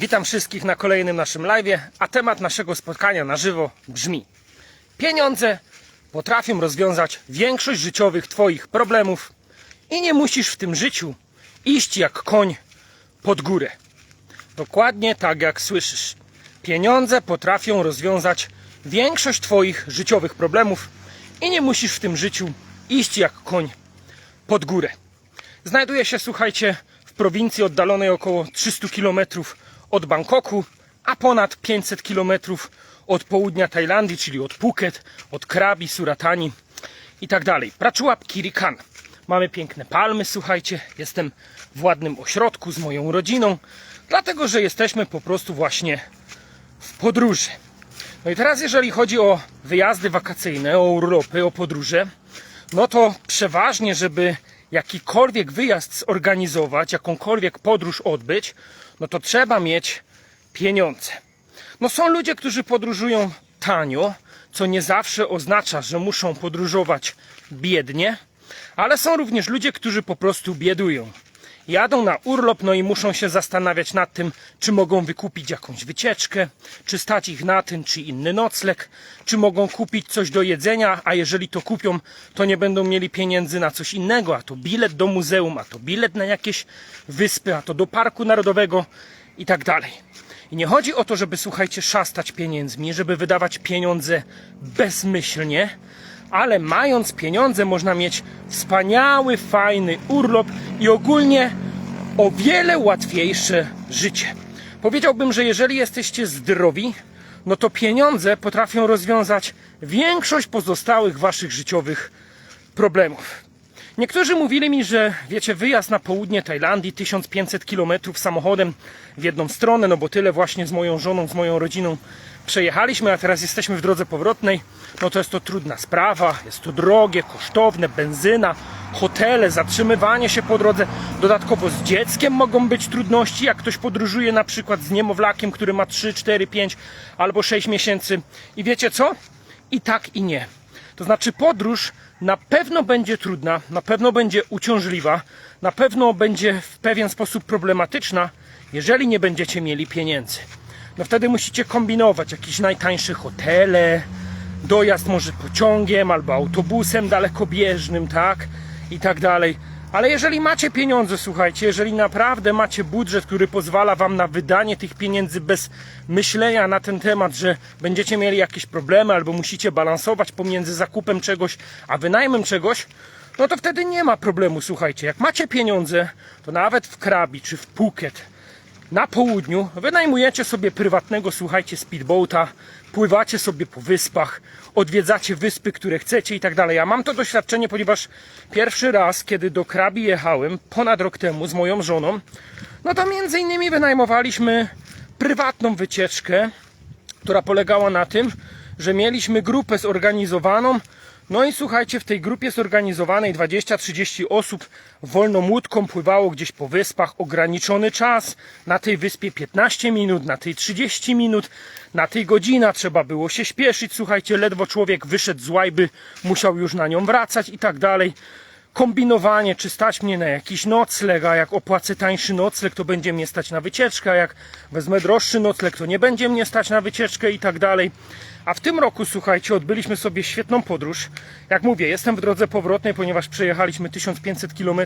Witam wszystkich na kolejnym naszym live'ie, a temat naszego spotkania na żywo brzmi Pieniądze potrafią rozwiązać większość życiowych Twoich problemów i nie musisz w tym życiu iść jak koń pod górę. Dokładnie tak jak słyszysz. Pieniądze potrafią rozwiązać większość Twoich życiowych problemów i nie musisz w tym życiu iść jak koń pod górę. Znajduje się, słuchajcie, w prowincji oddalonej około 300 km od Bangkoku, a ponad 500 km od południa Tajlandii, czyli od Phuket, od Krabi, Suratani i tak dalej. Prachuap Kirikan. Mamy piękne palmy, słuchajcie. Jestem w ładnym ośrodku z moją rodziną, dlatego że jesteśmy po prostu właśnie w podróży. No i teraz, jeżeli chodzi o wyjazdy wakacyjne, o urlopy, o podróże, no to przeważnie, żeby jakikolwiek wyjazd zorganizować, jakąkolwiek podróż odbyć, no to trzeba mieć pieniądze. No są ludzie, którzy podróżują tanio, co nie zawsze oznacza, że muszą podróżować biednie, ale są również ludzie, którzy po prostu biedują. Jadą na urlop, no i muszą się zastanawiać nad tym, czy mogą wykupić jakąś wycieczkę, czy stać ich na ten czy inny nocleg, czy mogą kupić coś do jedzenia, a jeżeli to kupią, to nie będą mieli pieniędzy na coś innego, a to bilet do muzeum, a to bilet na jakieś wyspy, a to do parku narodowego i tak dalej. I nie chodzi o to, żeby słuchajcie, szastać pieniędzmi, żeby wydawać pieniądze bezmyślnie, ale mając pieniądze można mieć wspaniały, fajny urlop i ogólnie o wiele łatwiejsze życie. Powiedziałbym, że jeżeli jesteście zdrowi, no to pieniądze potrafią rozwiązać większość pozostałych waszych życiowych problemów. Niektórzy mówili mi, że wiecie, wyjazd na południe Tajlandii, 1500 km samochodem w jedną stronę, no bo tyle właśnie z moją żoną, z moją rodziną przejechaliśmy, a teraz jesteśmy w drodze powrotnej. No to jest to trudna sprawa, jest to drogie, kosztowne, benzyna, hotele, zatrzymywanie się po drodze. Dodatkowo z dzieckiem mogą być trudności, jak ktoś podróżuje na przykład z niemowlakiem, który ma 3, 4, 5 albo 6 miesięcy. I wiecie co? I tak i nie. To znaczy podróż na pewno będzie trudna, na pewno będzie uciążliwa, na pewno będzie w pewien sposób problematyczna, jeżeli nie będziecie mieli pieniędzy. No wtedy musicie kombinować jakieś najtańsze hotele, dojazd może pociągiem albo autobusem dalekobieżnym, tak? I tak dalej. Ale jeżeli macie pieniądze, słuchajcie, jeżeli naprawdę macie budżet, który pozwala wam na wydanie tych pieniędzy bez myślenia na ten temat, że będziecie mieli jakieś problemy albo musicie balansować pomiędzy zakupem czegoś a wynajmem czegoś, no to wtedy nie ma problemu, słuchajcie. Jak macie pieniądze, to nawet w Krabi czy w Phuket na południu wynajmujecie sobie prywatnego, słuchajcie, speedboata, pływacie sobie po wyspach, odwiedzacie wyspy, które chcecie i tak dalej. Ja mam to doświadczenie, ponieważ pierwszy raz, kiedy do Krabi jechałem, ponad rok temu z moją żoną, no to między innymi wynajmowaliśmy prywatną wycieczkę, która polegała na tym, że mieliśmy grupę zorganizowaną, no i słuchajcie, w tej grupie zorganizowanej 20-30 osób wolną łódką pływało gdzieś po wyspach, ograniczony czas, na tej wyspie 15 minut, na tej 30 minut, na tej godzina trzeba było się śpieszyć, słuchajcie, ledwo człowiek wyszedł z łajby, musiał już na nią wracać i tak dalej. Kombinowanie, czy stać mnie na jakiś nocleg, a jak opłacę tańszy nocleg, to będzie mnie stać na wycieczkę, a jak wezmę droższy nocleg, to nie będzie mnie stać na wycieczkę i tak dalej. A w tym roku, słuchajcie, odbyliśmy sobie świetną podróż. Jak mówię, jestem w drodze powrotnej, ponieważ przejechaliśmy 1500 km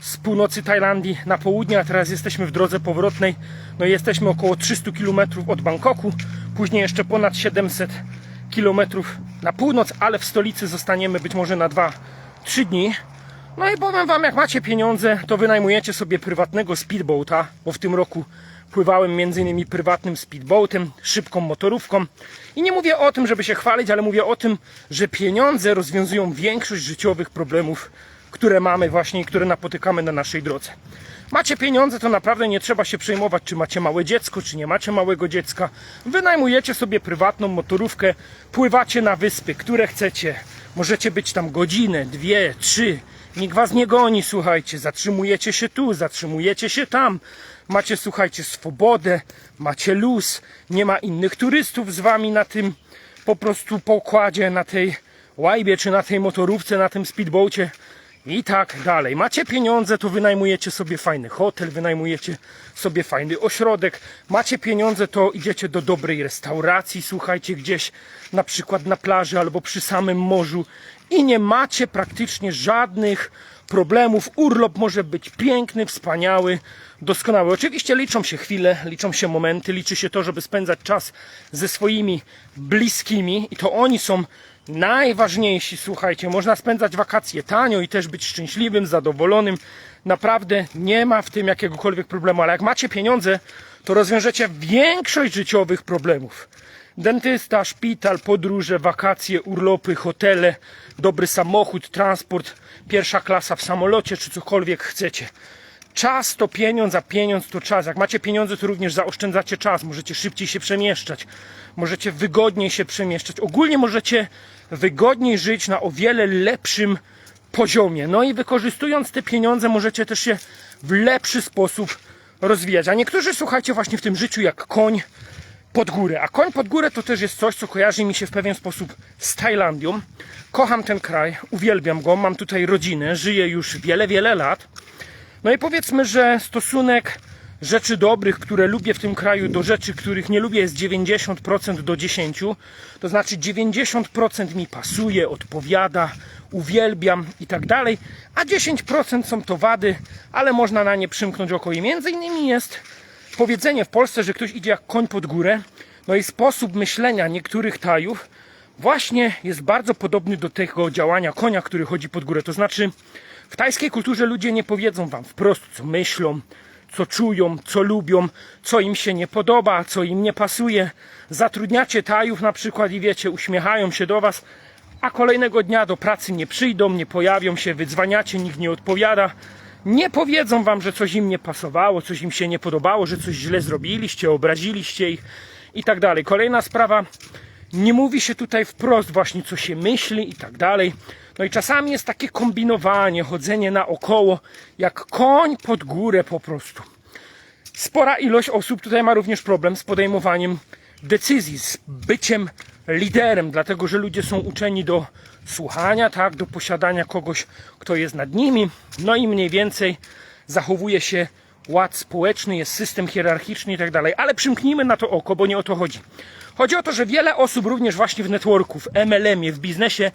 z północy Tajlandii na południe, a teraz jesteśmy w drodze powrotnej. No jesteśmy około 300 km od Bangkoku, później jeszcze ponad 700 km na północ, ale w stolicy zostaniemy być może na 2-3 dni. No i powiem wam, jak macie pieniądze, to wynajmujecie sobie prywatnego speedboata, bo w tym roku pływałem między innymi prywatnym speedboatem, szybką motorówką. I nie mówię o tym, żeby się chwalić, ale mówię o tym, że pieniądze rozwiązują większość życiowych problemów, które mamy właśnie i które napotykamy na naszej drodze. Macie pieniądze, to naprawdę nie trzeba się przejmować, czy macie małe dziecko, czy nie macie małego dziecka. Wynajmujecie sobie prywatną motorówkę, pływacie na wyspy, które chcecie. Możecie być tam godzinę, dwie, trzy. Nikt was nie goni, słuchajcie. Zatrzymujecie się tu, zatrzymujecie się tam. Macie, słuchajcie, swobodę, macie luz. Nie ma innych turystów z wami na tym po prostu pokładzie, na tej łajbie, czy na tej motorówce, na tym speedboacie. I tak dalej. Macie pieniądze, to wynajmujecie sobie fajny hotel, wynajmujecie sobie fajny ośrodek. Macie pieniądze, to idziecie do dobrej restauracji, słuchajcie, gdzieś na przykład na plaży albo przy samym morzu i nie macie praktycznie żadnych problemów. Urlop może być piękny, wspaniały, doskonały. Oczywiście liczą się chwile, liczą się momenty, liczy się to, żeby spędzać czas ze swoimi bliskimi i to oni są najważniejsi. Słuchajcie, można spędzać wakacje tanio i też być szczęśliwym, zadowolonym. Naprawdę nie ma w tym jakiegokolwiek problemu, ale jak macie pieniądze, to rozwiążecie większość życiowych problemów. Dentysta, szpital, podróże, wakacje, urlopy, hotele, dobry samochód, transport, pierwsza klasa w samolocie czy cokolwiek chcecie. Czas to pieniądz, a pieniądz to czas. Jak macie pieniądze, to również zaoszczędzacie czas. Możecie szybciej się przemieszczać, możecie wygodniej się przemieszczać. Ogólnie możecie wygodniej żyć na o wiele lepszym poziomie. No i wykorzystując te pieniądze, możecie też się w lepszy sposób rozwijać. A niektórzy słuchajcie właśnie w tym życiu jak koń pod górę. A koń pod górę to też jest coś, co kojarzy mi się w pewien sposób z Tajlandią. Kocham ten kraj, uwielbiam go, mam tutaj rodzinę, żyję już wiele, wiele lat. No i powiedzmy, że stosunek rzeczy dobrych, które lubię w tym kraju, do rzeczy, których nie lubię, jest 90% do 10%. To znaczy 90% mi pasuje, odpowiada, uwielbiam i tak dalej, a 10% są to wady, ale można na nie przymknąć oko. I między innymi jest powiedzenie w Polsce, że ktoś idzie jak koń pod górę. No i sposób myślenia niektórych Tajów właśnie jest bardzo podobny do tego działania konia, który chodzi pod górę. To znaczy, w tajskiej kulturze ludzie nie powiedzą wam wprost, co myślą, co czują, co lubią, co im się nie podoba, co im nie pasuje. Zatrudniacie Tajów na przykład i wiecie, uśmiechają się do was, a kolejnego dnia do pracy nie przyjdą, nie pojawią się, wydzwaniacie, nikt nie odpowiada. Nie powiedzą wam, że coś im nie pasowało, coś im się nie podobało, że coś źle zrobiliście, obraziliście ich i tak dalej. Kolejna sprawa, nie mówi się tutaj wprost właśnie co się myśli i tak dalej. No i czasami jest takie kombinowanie, chodzenie naokoło, jak koń pod górę po prostu. Spora ilość osób tutaj ma również problem z podejmowaniem decyzji, z byciem liderem, dlatego że ludzie są uczeni do słuchania, tak, do posiadania kogoś, kto jest nad nimi, no i mniej więcej zachowuje się ład społeczny, jest system hierarchiczny i tak dalej. Ale przymknijmy na to oko, bo nie o to chodzi. Chodzi o to, że wiele osób również właśnie w networku, w MLM-ie, w biznesie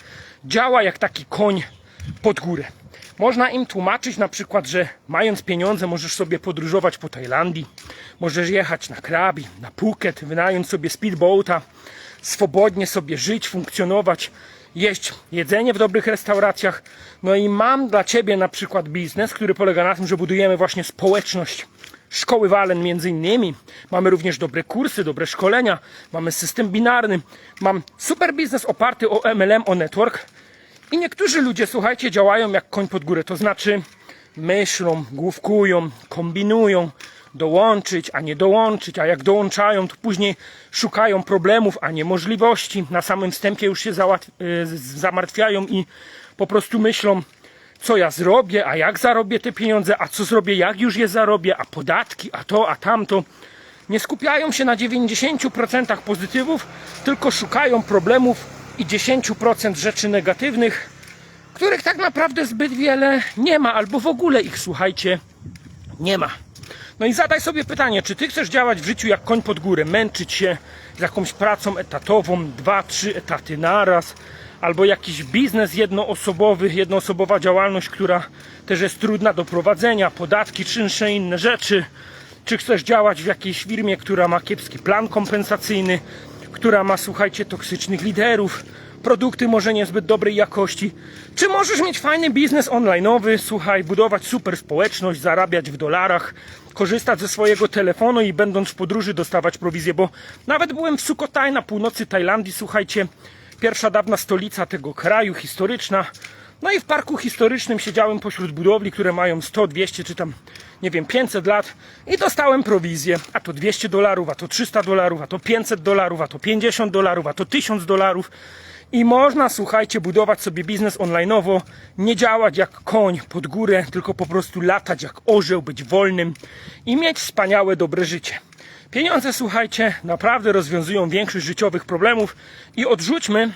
działa jak taki koń pod górę. Można im tłumaczyć na przykład, że mając pieniądze możesz sobie podróżować po Tajlandii, możesz jechać na Krabi, na Phuket, wynająć sobie speedboata, swobodnie sobie żyć, funkcjonować, jeść jedzenie w dobrych restauracjach. No i mam dla Ciebie na przykład biznes, który polega na tym, że budujemy właśnie społeczność szkoły Walen między innymi. Mamy również dobre kursy, dobre szkolenia, mamy system binarny, mam super biznes oparty o MLM, o network i niektórzy ludzie, słuchajcie, działają jak koń pod górę, to znaczy myślą, główkują, kombinują, dołączyć, a nie dołączyć, a jak dołączają, to później szukają problemów, a nie możliwości. Na samym wstępie już się y, zamartwiają i po prostu myślą, co ja zrobię, a jak zarobię te pieniądze, a co zrobię, jak już je zarobię, a podatki, a to, a tamto. Nie skupiają się na 90% pozytywów, tylko szukają problemów i 10% rzeczy negatywnych, których tak naprawdę zbyt wiele nie ma, albo w ogóle ich, słuchajcie, nie ma. No i zadaj sobie pytanie, czy ty chcesz działać w życiu jak koń pod górę, męczyć się z jakąś pracą etatową, dwa, trzy etaty naraz, albo jakiś biznes jednoosobowy, jednoosobowa działalność, która też jest trudna do prowadzenia, podatki, czynsze inne rzeczy, czy chcesz działać w jakiejś firmie, która ma kiepski plan kompensacyjny, która ma, słuchajcie, toksycznych liderów, produkty może niezbyt dobrej jakości, czy możesz mieć fajny biznes online'owy, słuchaj, budować super społeczność, zarabiać w dolarach, korzystać ze swojego telefonu i będąc w podróży dostawać prowizję, bo nawet byłem w Sukhothai na północy Tajlandii, słuchajcie, pierwsza dawna stolica tego kraju, historyczna, no i w parku historycznym siedziałem pośród budowli, które mają 100, 200 czy tam, nie wiem, 500 lat i dostałem prowizję. A to 200 dolarów, a to 300 dolarów, a to 500 dolarów, a to 50 dolarów, a to 1000 dolarów. I można, słuchajcie, budować sobie biznes online'owo, nie działać jak koń pod górę, tylko po prostu latać jak orzeł, być wolnym i mieć wspaniałe, dobre życie. Pieniądze, słuchajcie, naprawdę rozwiązują większość życiowych problemów i odrzućmy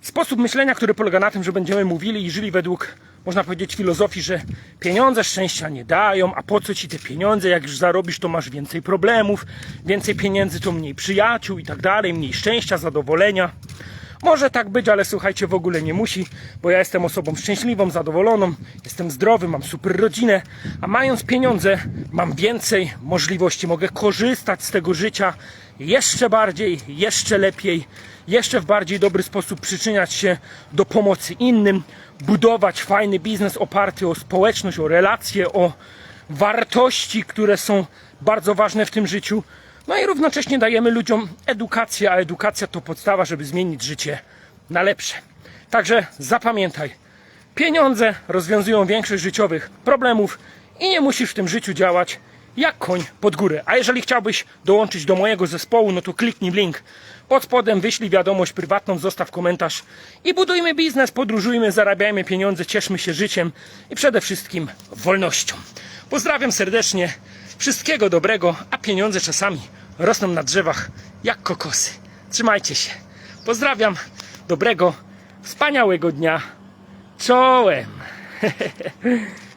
Sposób myślenia, który polega na tym, że będziemy mówili i żyli według można powiedzieć, filozofii, że pieniądze szczęścia nie dają, a po co ci te pieniądze, jak już zarobisz, to masz więcej problemów, więcej pieniędzy to mniej przyjaciół i tak dalej, mniej szczęścia, zadowolenia. Może tak być, ale słuchajcie, w ogóle nie musi, bo ja jestem osobą szczęśliwą, zadowoloną, jestem zdrowy, mam super rodzinę, a mając pieniądze, mam więcej możliwości, mogę korzystać z tego życia jeszcze bardziej, jeszcze lepiej, jeszcze w bardziej dobry sposób przyczyniać się do pomocy innym, budować fajny biznes oparty o społeczność, o relacje, o wartości, które są bardzo ważne w tym życiu. No i równocześnie dajemy ludziom edukację, a edukacja to podstawa, żeby zmienić życie na lepsze. Także zapamiętaj, pieniądze rozwiązują większość życiowych problemów i nie musisz w tym życiu działać jak koń pod górę. A jeżeli chciałbyś dołączyć do mojego zespołu, no to kliknij w link pod spodem, wyślij wiadomość prywatną, zostaw komentarz i budujmy biznes, podróżujmy, zarabiajmy pieniądze, cieszmy się życiem i przede wszystkim wolnością. Pozdrawiam serdecznie, wszystkiego dobrego, a pieniądze czasami rosną na drzewach jak kokosy. Trzymajcie się. Pozdrawiam, dobrego, wspaniałego dnia. Czołem.